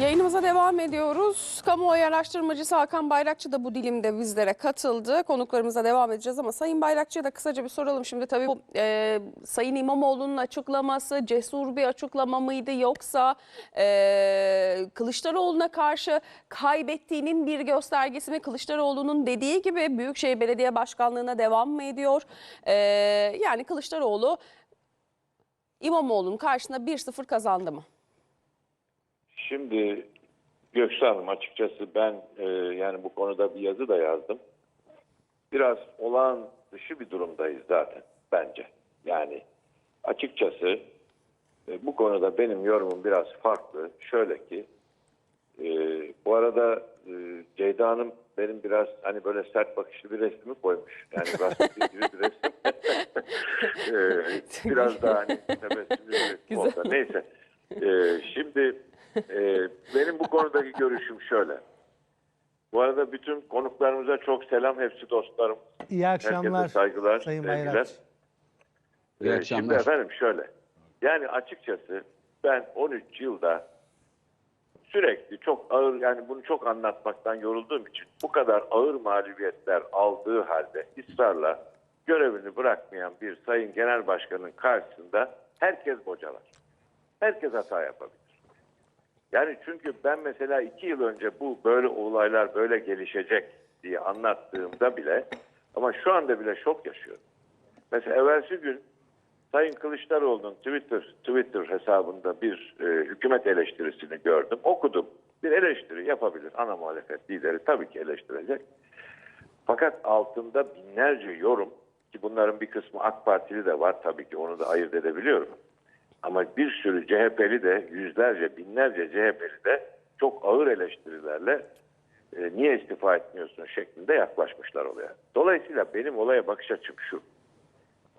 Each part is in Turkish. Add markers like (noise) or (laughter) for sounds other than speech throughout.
Yayınımıza devam ediyoruz. Kamuoyu araştırmacısı Hakan Bayrakçı da bu dilimde bizlere katıldı. Konuklarımıza devam edeceğiz ama Sayın Bayrakçı'ya da kısaca bir soralım. Şimdi tabii bu e, Sayın İmamoğlu'nun açıklaması cesur bir açıklama mıydı yoksa e, Kılıçdaroğlu'na karşı kaybettiğinin bir göstergesi mi? Kılıçdaroğlu'nun dediği gibi Büyükşehir Belediye Başkanlığı'na devam mı ediyor? E, yani Kılıçdaroğlu İmamoğlu'nun karşısında 1-0 kazandı mı? Şimdi Göksu Hanım açıkçası ben e, yani bu konuda bir yazı da yazdım. Biraz olağan dışı bir durumdayız zaten bence. Yani açıkçası e, bu konuda benim yorumum biraz farklı. Şöyle ki e, bu arada e, Ceyda Hanım benim biraz hani böyle sert bakışlı bir resmi koymuş. Yani (laughs) gazeteci gibi bir resim. (laughs) E, biraz daha hani tebessümlü bir resim olsa. Neyse. E, şimdi e, benim bu konudaki görüşüm şöyle. Bu arada bütün konuklarımıza çok selam. Hepsi dostlarım. İyi akşamlar. Herkese saygılar, Sayın sevgiler. Bayrakçı. Ee, İyi Şimdi akşamlar. efendim şöyle. Yani açıkçası ben 13 yılda sürekli çok ağır yani bunu çok anlatmaktan yorulduğum için bu kadar ağır mağlubiyetler aldığı halde ısrarla görevini bırakmayan bir sayın genel başkanın karşısında herkes bocalar. Herkes hata yapabilir. Yani çünkü ben mesela iki yıl önce bu böyle olaylar böyle gelişecek diye anlattığımda bile ama şu anda bile şok yaşıyorum. Mesela evvelsi gün Sayın Kılıçdaroğlu'nun Twitter Twitter hesabında bir e, hükümet eleştirisini gördüm. Okudum. Bir eleştiri yapabilir. Ana muhalefet lideri tabii ki eleştirecek. Fakat altında binlerce yorum ki bunların bir kısmı AK Partili de var tabii ki onu da ayırt edebiliyorum. Ama bir sürü CHP'li de yüzlerce binlerce CHP'li de çok ağır eleştirilerle e, niye istifa etmiyorsun şeklinde yaklaşmışlar olaya. Dolayısıyla benim olaya bakış açım şu.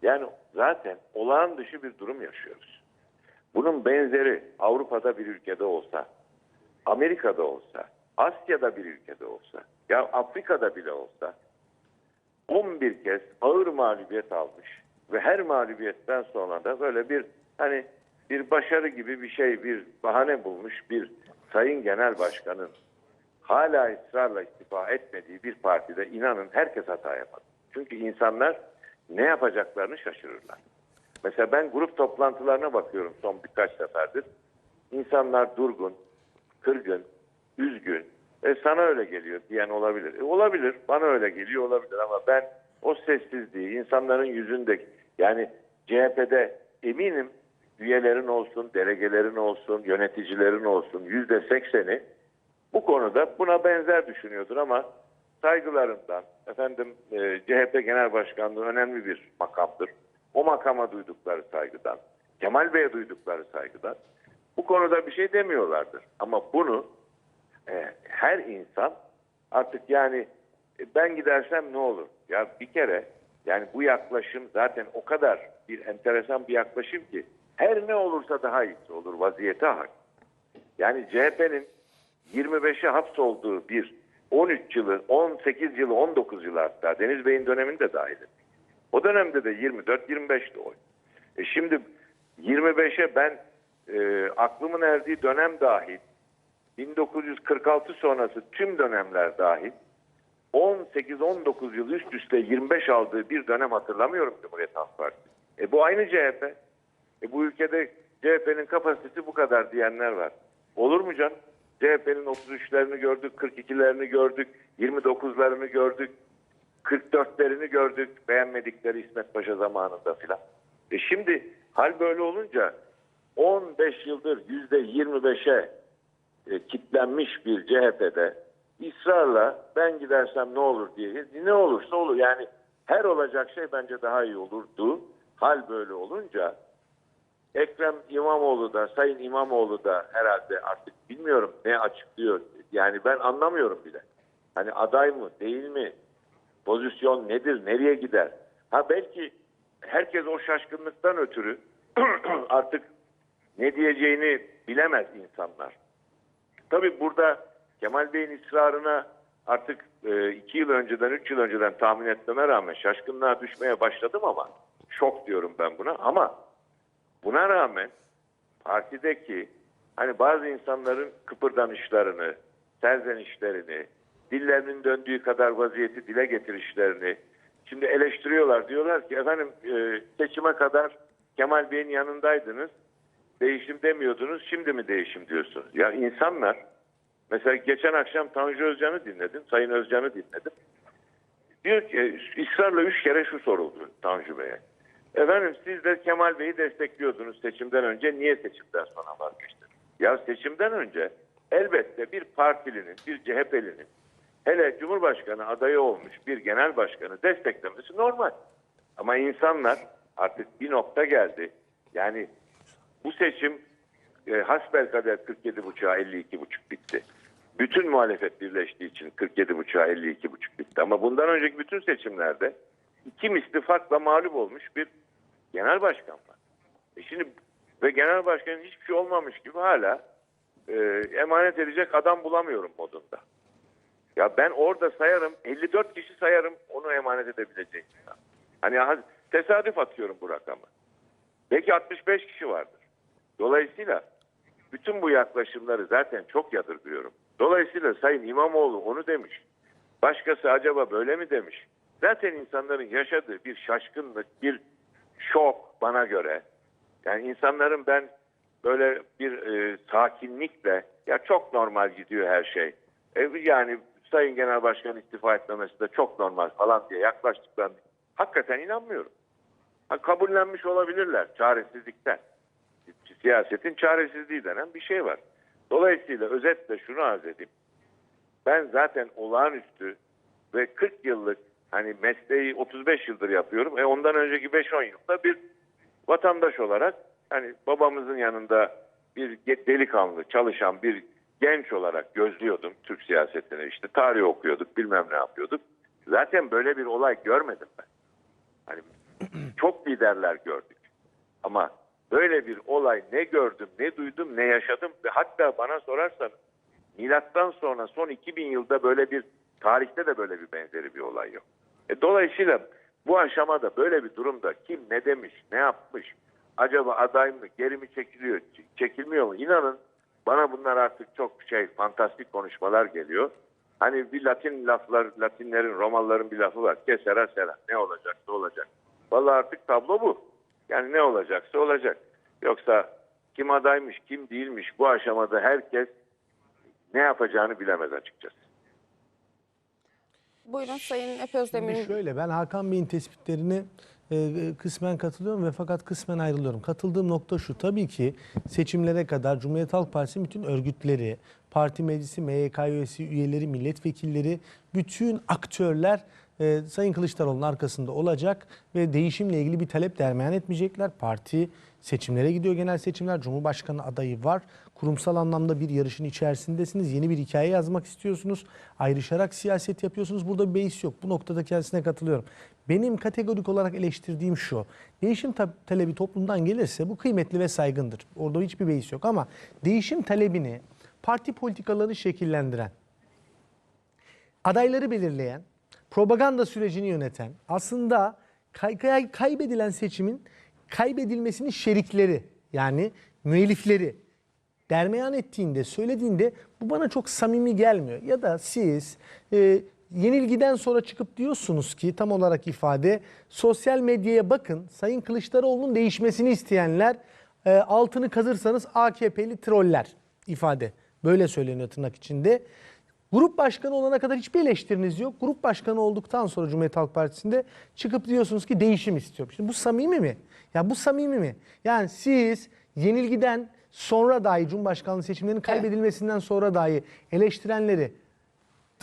Yani zaten olağan dışı bir durum yaşıyoruz. Bunun benzeri Avrupa'da bir ülkede olsa, Amerika'da olsa, Asya'da bir ülkede olsa, ya Afrika'da bile olsa 11 kez ağır mağlubiyet almış ve her mağlubiyetten sonra da böyle bir hani bir başarı gibi bir şey, bir bahane bulmuş bir sayın genel başkanın hala ısrarla istifa etmediği bir partide inanın herkes hata yapar. Çünkü insanlar ne yapacaklarını şaşırırlar. Mesela ben grup toplantılarına bakıyorum son birkaç seferdir. İnsanlar durgun, kırgın, üzgün. E sana öyle geliyor diyen olabilir. E olabilir, bana öyle geliyor olabilir ama ben o sessizliği insanların yüzündeki yani CHP'de eminim üyelerin olsun, delegelerin olsun, yöneticilerin olsun yüzde sekseni bu konuda buna benzer düşünüyordur ama saygılarından efendim e, CHP Genel Başkanlığı önemli bir makamdır. O makama duydukları saygıdan, Kemal Bey'e duydukları saygıdan bu konuda bir şey demiyorlardır. Ama bunu e, her insan artık yani e, ben gidersem ne olur? Ya bir kere yani bu yaklaşım zaten o kadar bir enteresan bir yaklaşım ki her ne olursa daha iyisi olur vaziyete hak. Yani CHP'nin 25'e hapsolduğu bir 13 yılı, 18 yılı, 19 yılı hatta Deniz Bey'in dönemini de dahil. O dönemde de 24-25'ti oy. E şimdi 25'e ben e, aklımın erdiği dönem dahil 1946 sonrası tüm dönemler dahil 18-19 yıl üst üste 25 aldığı bir dönem hatırlamıyorum Cumhuriyet Halk Partisi. E bu aynı CHP. E bu ülkede CHP'nin kapasitesi bu kadar diyenler var. Olur mu canım? CHP'nin 33'lerini gördük, 42'lerini gördük, 29'larını gördük, 44'lerini gördük beğenmedikleri İsmet Paşa zamanında filan. E şimdi hal böyle olunca 15 yıldır %25'e e, kitlenmiş bir CHP'de ısrarla ben gidersem ne olur diye ne olursa olur yani her olacak şey bence daha iyi olurdu. Hal böyle olunca Ekrem İmamoğlu da Sayın İmamoğlu da herhalde artık bilmiyorum ne açıklıyor. Yani ben anlamıyorum bile. Hani aday mı değil mi? Pozisyon nedir? Nereye gider? Ha belki herkes o şaşkınlıktan ötürü (clears throat) artık ne diyeceğini bilemez insanlar. Tabii burada Kemal Bey'in ısrarına artık e, iki yıl önceden, üç yıl önceden tahmin etmeme rağmen şaşkınlığa düşmeye başladım ama şok diyorum ben buna ama buna rağmen partideki hani bazı insanların kıpırdanışlarını, serzenişlerini, dillerinin döndüğü kadar vaziyeti dile getirişlerini şimdi eleştiriyorlar. Diyorlar ki efendim e, seçime kadar Kemal Bey'in yanındaydınız. Değişim demiyordunuz. Şimdi mi değişim diyorsunuz? Ya insanlar mesela geçen akşam Tanju Özcan'ı dinledim. Sayın Özcan'ı dinledim. Diyor ki ısrarla üç kere şu soruldu Tanju Bey'e. Efendim siz de Kemal Bey'i destekliyordunuz seçimden önce. Niye seçimden sonra vazgeçtiniz? Ya seçimden önce elbette bir partilinin, bir CHP'linin hele Cumhurbaşkanı adayı olmuş bir genel başkanı desteklemesi normal. Ama insanlar artık bir nokta geldi. Yani bu seçim e, hasbelkader 47.5'a 52.5 bitti. Bütün muhalefet birleştiği için 47.5'a 52.5 bitti. Ama bundan önceki bütün seçimlerde iki misli farkla mağlup olmuş bir genel başkan var. E şimdi ve genel başkanın hiçbir şey olmamış gibi hala e, emanet edecek adam bulamıyorum modunda. Ya ben orada sayarım 54 kişi sayarım onu emanet edebilecek. Hani ha- tesadüf atıyorum bu rakamı. Belki 65 kişi vardır. Dolayısıyla bütün bu yaklaşımları zaten çok yadırgıyorum. Dolayısıyla Sayın İmamoğlu onu demiş. Başkası acaba böyle mi demiş? Zaten insanların yaşadığı bir şaşkınlık, bir şok bana göre. Yani insanların ben böyle bir e, sakinlikle ya çok normal gidiyor her şey. E, yani Sayın Genel Başkan istifa etmemesi de çok normal falan diye yaklaştıklarını hakikaten inanmıyorum. Ha, kabullenmiş olabilirler çaresizlikten. Siyasetin çaresizliği denen bir şey var. Dolayısıyla özetle şunu arz edeyim. Ben zaten olağanüstü ve 40 yıllık hani mesleği 35 yıldır yapıyorum. E ondan önceki 5-10 yılda bir vatandaş olarak hani babamızın yanında bir delikanlı çalışan bir genç olarak gözlüyordum Türk siyasetini. İşte tarih okuyorduk, bilmem ne yapıyorduk. Zaten böyle bir olay görmedim ben. Hani (clears throat) çok liderler gördük. Ama böyle bir olay ne gördüm, ne duydum, ne yaşadım ve hatta bana sorarsanız milattan sonra son 2000 yılda böyle bir tarihte de böyle bir benzeri bir olay yok. E, dolayısıyla bu aşamada böyle bir durumda kim ne demiş, ne yapmış, acaba aday mı, geri mi çekiliyor, çekilmiyor mu? İnanın bana bunlar artık çok şey fantastik konuşmalar geliyor. Hani bir Latin laflar, Latinlerin, Romalıların bir lafı var. Kesera sera. Ne olacaksa olacak. Vallahi artık tablo bu. Yani ne olacaksa olacak. Yoksa kim adaymış, kim değilmiş bu aşamada herkes ne yapacağını bilemez açıkçası. Buyurun Sayın Şimdi Özdemir. şöyle ben Hakan Bey'in tespitlerine e, e, kısmen katılıyorum ve fakat kısmen ayrılıyorum. Katıldığım nokta şu tabii ki seçimlere kadar Cumhuriyet Halk Partisi bütün örgütleri, parti meclisi, MYK üyesi, üyeleri, milletvekilleri, bütün aktörler e, Sayın Kılıçdaroğlu'nun arkasında olacak ve değişimle ilgili bir talep dermeyan etmeyecekler. Parti seçimlere gidiyor genel seçimler. Cumhurbaşkanı adayı var. Kurumsal anlamda bir yarışın içerisindesiniz. Yeni bir hikaye yazmak istiyorsunuz. Ayrışarak siyaset yapıyorsunuz. Burada beis yok. Bu noktada kendisine katılıyorum. Benim kategorik olarak eleştirdiğim şu. Değişim ta- talebi toplumdan gelirse bu kıymetli ve saygındır. Orada hiçbir beis yok ama değişim talebini parti politikalarını şekillendiren, adayları belirleyen, propaganda sürecini yöneten, aslında kay- kaybedilen seçimin kaybedilmesinin şerikleri yani müellifleri dermeyan ettiğinde, söylediğinde bu bana çok samimi gelmiyor. Ya da siz e, yenilgiden sonra çıkıp diyorsunuz ki tam olarak ifade sosyal medyaya bakın Sayın Kılıçdaroğlu'nun değişmesini isteyenler e, altını kazırsanız AKP'li troller ifade. Böyle söyleniyor tırnak içinde. Grup başkanı olana kadar hiçbir eleştiriniz yok. Grup başkanı olduktan sonra Cumhuriyet Halk Partisi'nde çıkıp diyorsunuz ki değişim istiyorum. Şimdi bu samimi mi? Ya bu samimi mi? Yani siz yenilgiden sonra dahi Cumhurbaşkanlığı seçimlerinin kaybedilmesinden sonra dahi eleştirenleri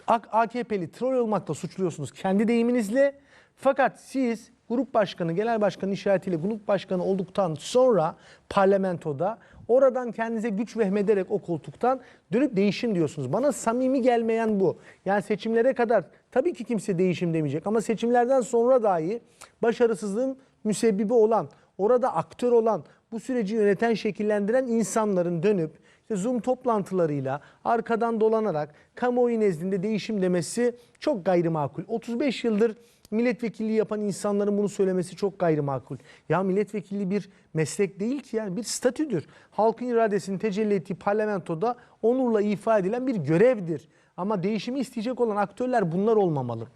AKP'li troll olmakla suçluyorsunuz kendi deyiminizle. Fakat siz grup başkanı, genel başkanı işaretiyle grup başkanı olduktan sonra parlamentoda oradan kendinize güç vehmederek o koltuktan dönüp değişim diyorsunuz. Bana samimi gelmeyen bu. Yani seçimlere kadar tabii ki kimse değişim demeyecek ama seçimlerden sonra dahi başarısızlığın müsebbibi olan, orada aktör olan, bu süreci yöneten, şekillendiren insanların dönüp işte Zoom toplantılarıyla arkadan dolanarak kamuoyu nezdinde değişim demesi çok gayrimakul. 35 yıldır milletvekilliği yapan insanların bunu söylemesi çok gayrimakul. Ya milletvekilliği bir meslek değil ki yani bir statüdür. Halkın iradesini tecelli ettiği parlamentoda onurla ifa edilen bir görevdir. Ama değişimi isteyecek olan aktörler bunlar olmamalı.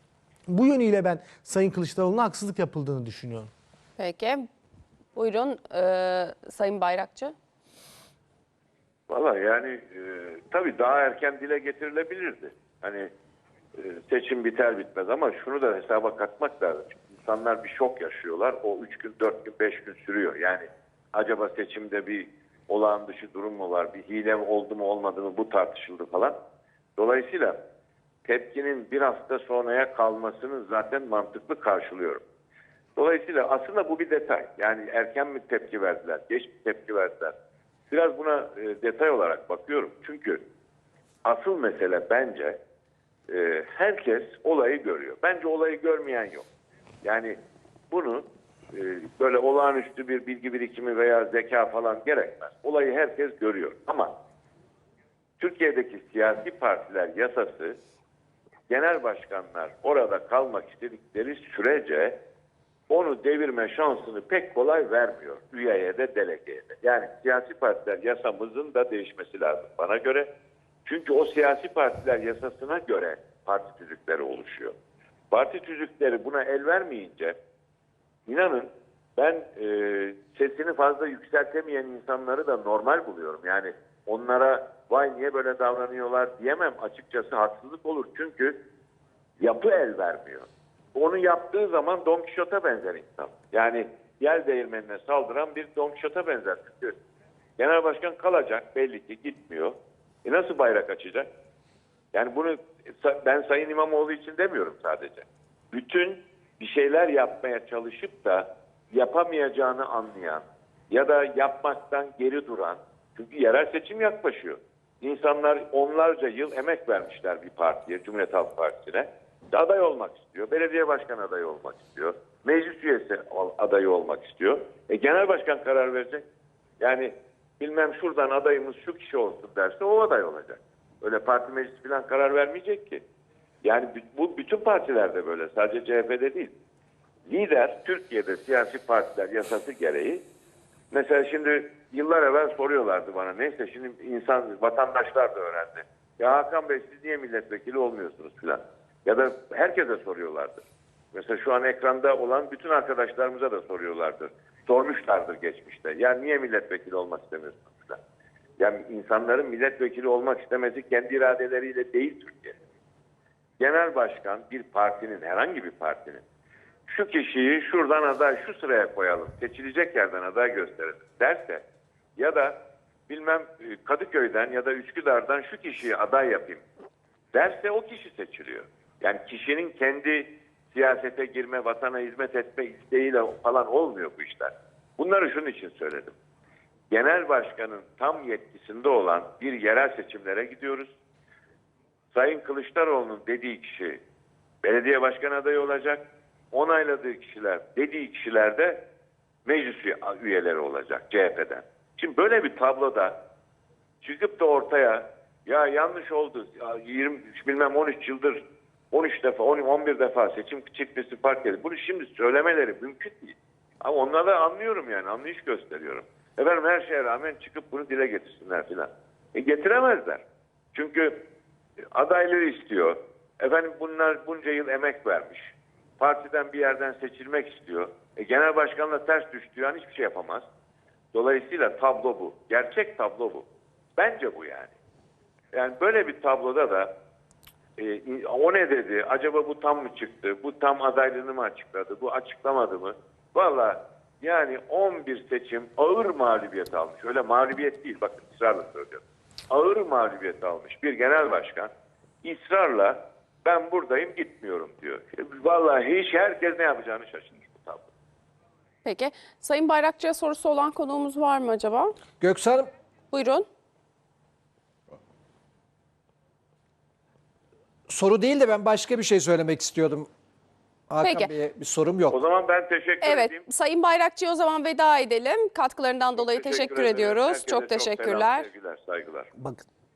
Bu yönüyle ben Sayın Kılıçdaroğlu'na haksızlık yapıldığını düşünüyorum. Peki. Buyurun e, Sayın Bayrakçı. Valla yani e, tabii daha erken dile getirilebilirdi. Hani seçim biter bitmez ama şunu da hesaba katmak lazım. İnsanlar bir şok yaşıyorlar. O 3 gün, 4 gün, 5 gün sürüyor. Yani acaba seçimde bir olağan dışı durum mu var? Bir hile oldu mu olmadı mı bu tartışıldı falan. Dolayısıyla tepkinin bir hafta sonraya kalmasını zaten mantıklı karşılıyorum. Dolayısıyla aslında bu bir detay. Yani erken mi tepki verdiler, geç mi tepki verdiler? Biraz buna e, detay olarak bakıyorum. Çünkü asıl mesele bence e, herkes olayı görüyor. Bence olayı görmeyen yok. Yani bunu e, böyle olağanüstü bir bilgi birikimi veya zeka falan gerekmez. Olayı herkes görüyor. Ama Türkiye'deki siyasi partiler yasası genel başkanlar orada kalmak istedikleri sürece onu devirme şansını pek kolay vermiyor üyeye de delegeye de. Yani siyasi partiler yasamızın da değişmesi lazım bana göre. Çünkü o siyasi partiler yasasına göre parti tüzükleri oluşuyor. Parti tüzükleri buna el vermeyince inanın ben e, sesini fazla yükseltemeyen insanları da normal buluyorum. Yani onlara vay niye böyle davranıyorlar diyemem açıkçası haksızlık olur. Çünkü yapı el vermiyor. Onu yaptığı zaman Don Quixote'a benzer insan. Yani yer değirmenine saldıran bir Don Quixote'a benzer. Çünkü genel başkan kalacak belli ki gitmiyor. E nasıl bayrak açacak? Yani bunu ben Sayın İmamoğlu için demiyorum sadece. Bütün bir şeyler yapmaya çalışıp da yapamayacağını anlayan ya da yapmaktan geri duran çünkü yerel seçim yaklaşıyor. İnsanlar onlarca yıl emek vermişler bir partiye, Cumhuriyet Halk Partisi'ne. Aday olmak istiyor, belediye başkan adayı olmak istiyor, meclis üyesi adayı olmak istiyor. E genel başkan karar verecek. Yani bilmem şuradan adayımız şu kişi olsun derse o aday olacak. Öyle parti meclis falan karar vermeyecek ki. Yani bu bütün partilerde böyle sadece CHP'de değil. Lider Türkiye'de siyasi partiler yasası gereği mesela şimdi yıllar evvel soruyorlardı bana neyse şimdi insan vatandaşlar da öğrendi. Ya Hakan Bey siz niye milletvekili olmuyorsunuz filan. Ya da herkese soruyorlardı. Mesela şu an ekranda olan bütün arkadaşlarımıza da soruyorlardır. Sormuşlardır geçmişte. Ya niye milletvekili olmak istemiyorsunuz. Yani insanların milletvekili olmak istemesi kendi iradeleriyle değil Türkiye. Genel başkan bir partinin, herhangi bir partinin şu kişiyi şuradan aday şu sıraya koyalım, seçilecek yerden aday gösterelim derse ya da bilmem e, Kadıköy'den ya da Üsküdar'dan şu kişiyi aday yapayım derse o kişi seçiliyor. Yani kişinin kendi siyasete girme, vatana hizmet etme isteğiyle falan olmuyor bu işler. Bunları şunun için söyledim. Genel başkanın tam yetkisinde olan bir yerel seçimlere gidiyoruz. Sayın Kılıçdaroğlu'nun dediği kişi belediye başkan adayı olacak. Onayladığı kişiler, dediği kişiler de meclis üyeleri olacak CHP'den. Şimdi böyle bir tabloda çıkıp da ortaya ya yanlış oldu. Ya 20 bilmem 13 yıldır 13 defa 10 11 defa seçim çıkması fark edildi. Bunu şimdi söylemeleri mümkün değil. Ama onlara anlıyorum yani anlayış gösteriyorum. Efendim her şeye rağmen çıkıp bunu dile getirsinler filan. E getiremezler. Çünkü adayları istiyor. Efendim bunlar bunca yıl emek vermiş. Partiden bir yerden seçilmek istiyor. E, genel başkanla ters düştüğü an hiçbir şey yapamaz. Dolayısıyla tablo bu. Gerçek tablo bu. Bence bu yani. Yani böyle bir tabloda da e, o ne dedi? Acaba bu tam mı çıktı? Bu tam adaylığını mı açıkladı? Bu açıklamadı mı? Valla yani 11 seçim ağır mağlubiyet almış. Öyle mağlubiyet değil bakın ısrarla söylüyorum. Ağır mağlubiyet almış bir genel başkan ısrarla ben buradayım gitmiyorum diyor. Vallahi hiç herkes ne yapacağını şaşırmış bu tablo. Peki. Sayın Bayrakçı'ya sorusu olan konuğumuz var mı acaba? Göksel Buyurun. Soru değil de ben başka bir şey söylemek istiyordum. Hakan Peki. Bey'e bir sorum O yok. zaman ben teşekkür Evet, edeyim. Sayın Bayrakçı'ya o zaman veda edelim. Katkılarından dolayı teşekkür, ederim. ediyoruz. Herkese çok selam, teşekkürler. sevgiler, saygılar. Bakın